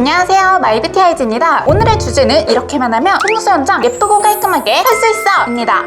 안녕하세요. 마이뷰티 아이즈입니다. 오늘의 주제는 이렇게만 하면 속눈썹 연장 예쁘고 깔끔하게 할 수 있어! 입니다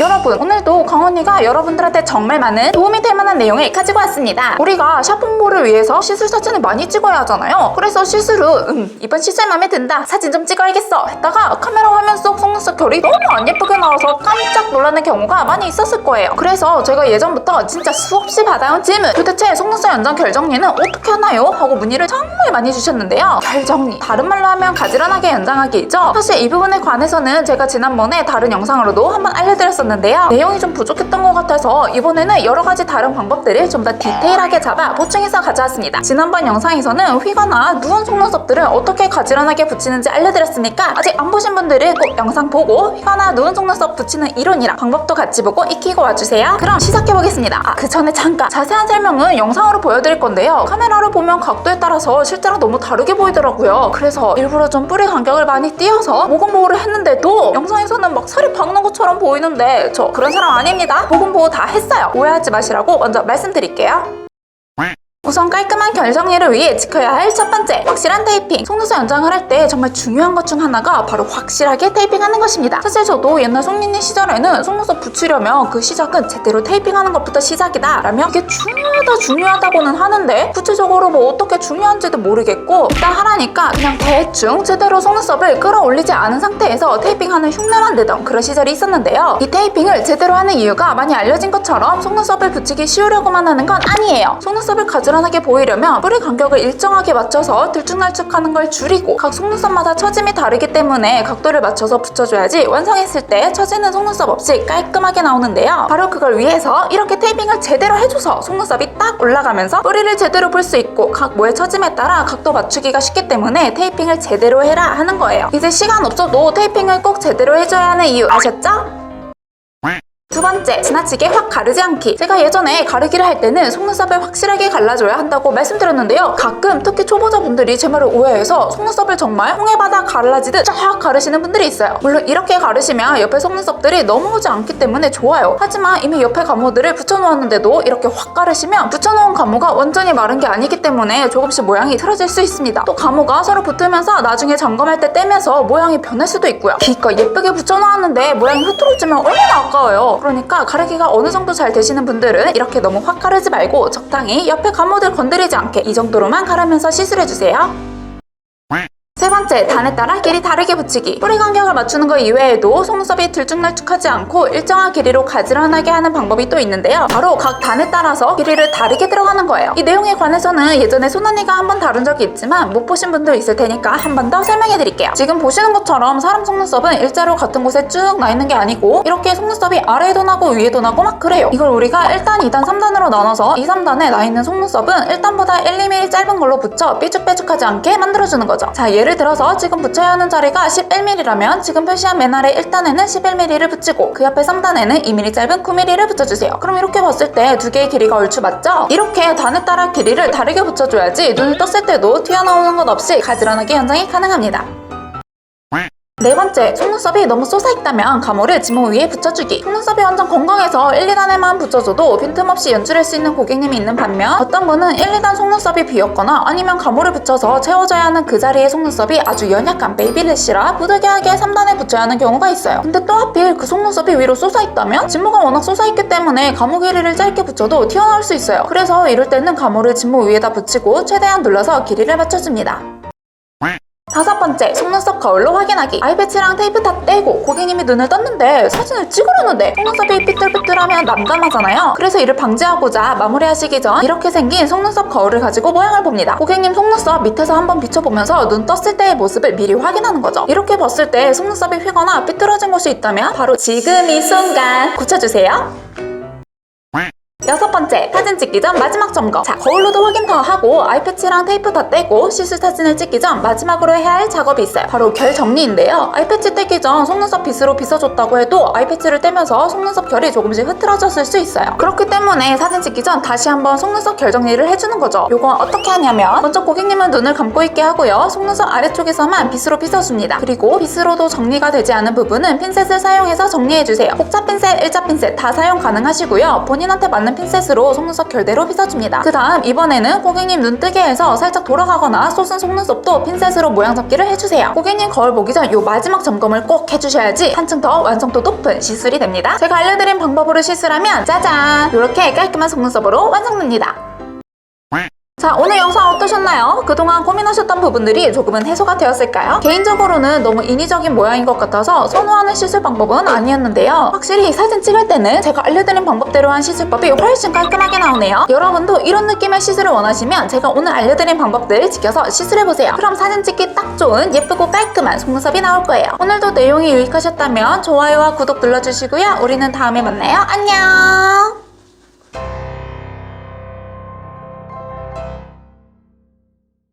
여러분 오늘도 강언니가 여러분들한테 정말 많은 도움이 될 만한 내용을 가지고 왔습니다. 우리가 샵 홍보를 위해서 시술 사진을 많이 찍어야 하잖아요. 그래서 시술 후 음, 이번 시술 마음에 든다. 사진 좀 찍어야겠어. 했다가 카메라 화면 속 속눈썹 결이 너무 안 예쁘게 나와서 깜짝 놀라는 경우가 많이 있었을 거예요. 그래서 제가 예전부터 진짜 수없이 받아온 질문. 도대체 속눈썹 연장 결 정리는 어떻게 하나요? 하고 문의를 정말 많이 주셨는데요. 결 정리. 다른 말로 하면 가지런하게 연장하기죠? 사실 이 부분에 관해서는 제가 지난번에 다른 영상으로도 한번 알려드렸었는데 요. 내용이 좀 부족했던 것 같아서 이번에는 여러 가지 다른 방법들을 좀 더 디테일하게 잡아 보충해서 가져왔습니다. 지난번 영상에서는 휘거나 누운 속눈썹들을 어떻게 가지런하게 붙이는지 알려드렸으니까 아직 안 보신 분들은 꼭 영상 보고 휘거나 누운 속눈썹 붙이는 이론이랑 방법도 같이 보고 익히고 와주세요. 그럼 시작해보겠습니다. 아, 그 전에 잠깐 자세한 설명은 영상으로 보여드릴 건데요. 카메라로 보면 각도에 따라서 실제랑 너무 다르게 보이더라고요. 그래서 일부러 좀 뿌리 간격을 많이 띄어서 모공 보호를 했는데도 영상에서는 막 살이 박는 것처럼 보이는데 저 그런 사람 아닙니다. 모공 보호 다 했어요. 오해하지 마시라고 먼저 말씀드릴게요 우선 깔끔한 결 정리를 위해 지켜야 할 첫 번째 확실한 테이핑. 속눈썹 연장을 할 때 정말 중요한 것 중 하나가 바로 확실하게 테이핑하는 것입니다. 사실 저도 옛날 송민니 시절에는 속눈썹 붙이려면 그 시작은 제대로 테이핑하는 것부터 시작이다 라면 이게 중요하다 중요하다고는 하는데 구체적으로 뭐 어떻게 중요한지도 모르겠고 일단 하라니까 그냥 대충 제대로 속눈썹을 끌어올리지 않은 상태에서 테이핑하는 흉내만 내던 그런 시절이 있었는데요. 이 테이핑을 제대로 하는 이유가 많이 알려진 것처럼 속눈썹을 붙이기 쉬우려고만 하는 건 아니에요. 속눈썹을 가지 런하게 보이려면 뿌리 간격을 일정하게 맞춰서 들쭉날쭉하는 걸 줄이고 각 속눈썹마다 처짐이 다르기 때문에 각도를 맞춰서 붙여줘야지 완성했을 때 처지는 속눈썹 없이 깔끔하게 나오는데요 바로 그걸 위해서 이렇게 테이핑을 제대로 해줘서 속눈썹이 딱 올라가면서 뿌리를 제대로 볼 수 있고 각 모의 처짐에 따라 각도 맞추기가 쉽기 때문에 테이핑을 제대로 해라 하는 거예요 이제 시간 없어도 테이핑을 꼭 제대로 해줘야 하는 이유 아셨죠? 두 번째, 지나치게 확 가르지 않기. 제가 예전에 가르기를 할 때는 속눈썹을 확실하게 갈라줘야 한다고 말씀드렸는데요. 가끔 특히 초보자분들이 제 말을 오해해서 속눈썹을 정말 홍해바다 갈라지듯 쫙 가르시는 분들이 있어요. 물론 이렇게 가르시면 옆에 속눈썹들이 넘어오지 않기 때문에 좋아요. 하지만 이미 옆에 가모들을 붙여놓았는데도 이렇게 확 가르시면 붙여놓은 가모가 완전히 마른 게 아니기 때문에 조금씩 모양이 틀어질 수 있습니다. 또 가모가 서로 붙으면서 나중에 점검할 때 떼면서 모양이 변할 수도 있고요. 기껏 예쁘게 붙여놓았는데 모양이 흐트러지면 얼마나 아까워요. 그러니까 가르기가 어느 정도 잘 되시는 분들은 이렇게 너무 확 가르지 말고 적당히 옆에 가모들 건드리지 않게 이 정도로만 가르면서 시술해주세요. 세 번째, 단에 따라 길이 다르게 붙이기. 뿌리 간격을 맞추는 것 이외에도 속눈썹이 들쭉날쭉하지 않고 일정한 길이로 가지런하게 하는 방법이 또 있는데요. 바로 각 단에 따라서 길이를 다르게 들어가는 거예요. 이 내용에 관해서는 예전에 손언니가 한번 다룬 적이 있지만 못 보신 분도 있을 테니까 한 번 더 설명해 드릴게요. 지금 보시는 것처럼 사람 속눈썹은 일자로 같은 곳에 쭉 나 있는 게 아니고 이렇게 속눈썹이 아래에도 나고 위에도 나고 막 그래요. 이걸 우리가 1단, 2단, 3단으로 나눠서 2, 3단에 나 있는 속눈썹은 1단보다 1, 2mm 짧은 걸로 붙여 삐죽빼죽하지 않게 만들어주는 거죠. 자, 예를 들어서 지금 붙여야 하는 자리가 11mm라면 지금 표시한 맨 아래 1단에는 11mm를 붙이고 그 옆에 3단에는 2mm 짧은 9mm를 붙여주세요. 그럼 이렇게 봤을 때 두 개의 길이가 얼추 맞죠? 이렇게 단에 따라 길이를 다르게 붙여줘야지 눈을 떴을 때도 튀어나오는 것 없이 가지런하게 연장이 가능합니다. 네 번째, 속눈썹이 너무 솟아있다면 가모를 지모 위에 붙여주기. 속눈썹이 완전 건강해서 1, 2단에만 붙여줘도 빈틈없이 연출할 수 있는 고객님이 있는 반면 어떤 분은 1, 2단 속눈썹이 비었거나 아니면 가모를 붙여서 채워져야 하는 그 자리의 속눈썹이 아주 연약한 베이비래쉬라 부득이하게 3단에 붙여야 하는 경우가 있어요. 근데 또 하필 그 속눈썹이 위로 솟아있다면 진모가 워낙 솟아있기 때문에 가모 길이를 짧게 붙여도 튀어나올 수 있어요. 그래서 이럴 때는 가모를 진모 위에다 붙이고 최대한 눌러서 길이를 맞춰줍니다. 다섯 번째, 속눈썹 거울로 확인하기. 아이패치랑 테이프 다 떼고 고객님이 눈을 떴는데 사진을 찍으려는데 속눈썹이 삐뚤삐뚤하면 난감하잖아요. 그래서 이를 방지하고자 마무리하시기 전 이렇게 생긴 속눈썹 거울을 가지고 모양을 봅니다. 고객님 속눈썹 밑에서 한번 비춰보면서 눈 떴을 때의 모습을 미리 확인하는 거죠. 이렇게 봤을 때 속눈썹이 휘거나 삐뚤어진 곳이 있다면 바로 지금 이 순간 고쳐주세요. 여섯 번째, 사진 찍기 전 마지막 점검. 자, 거울로도 확인 다 하고 아이패치랑 테이프 다 떼고 시술 사진을 찍기 전 마지막으로 해야 할 작업이 있어요. 바로 결 정리인데요. 아이패치 떼기 전 속눈썹 빗으로 빗어줬다고 해도 아이패치를 떼면서 속눈썹 결이 조금씩 흐트러졌을 수 있어요. 그렇기 때문에 사진 찍기 전 다시 한번 속눈썹 결 정리를 해주는 거죠. 요건 어떻게 하냐면 먼저 고객님은 눈을 감고 있게 하고요. 속눈썹 아래쪽에서만 빗으로 빗어줍니다. 그리고 빗으로도 정리가 되지 않은 부분은 핀셋을 사용해서 정리해주세요. 복자 핀셋, 일자 핀셋 다 사용 가능하시고요. 본인한테 맞는 때는 핀셋으로 속눈썹 결대로 빗어줍니다. 그 다음 이번에는 고객님 눈뜨게 해서 살짝 돌아가거나 쏟은 속눈썹도 핀셋으로 모양 잡기를 해주세요. 고객님 거울 보기 전 이 마지막 점검을 꼭 해주셔야지 한층 더 완성도 높은 시술이 됩니다. 제가 알려드린 방법으로 시술하면 짜잔! 이렇게 깔끔한 속눈썹으로 완성됩니다. 자 오늘 영상 어떠셨나요? 그동안 고민하셨던 부분들이 조금은 해소가 되었을까요? 개인적으로는 너무 인위적인 모양인 것 같아서 선호하는 시술 방법은 아니었는데요. 확실히 사진 찍을 때는 제가 알려드린 방법대로 한 시술법이 훨씬 깔끔하게 나오네요. 여러분도 이런 느낌의 시술을 원하시면 제가 오늘 알려드린 방법들 지켜서 시술해보세요. 그럼 사진 찍기 딱 좋은 예쁘고 깔끔한 속눈썹이 나올 거예요. 오늘도 내용이 유익하셨다면 좋아요와 구독 눌러주시고요. 우리는 다음에 만나요. 안녕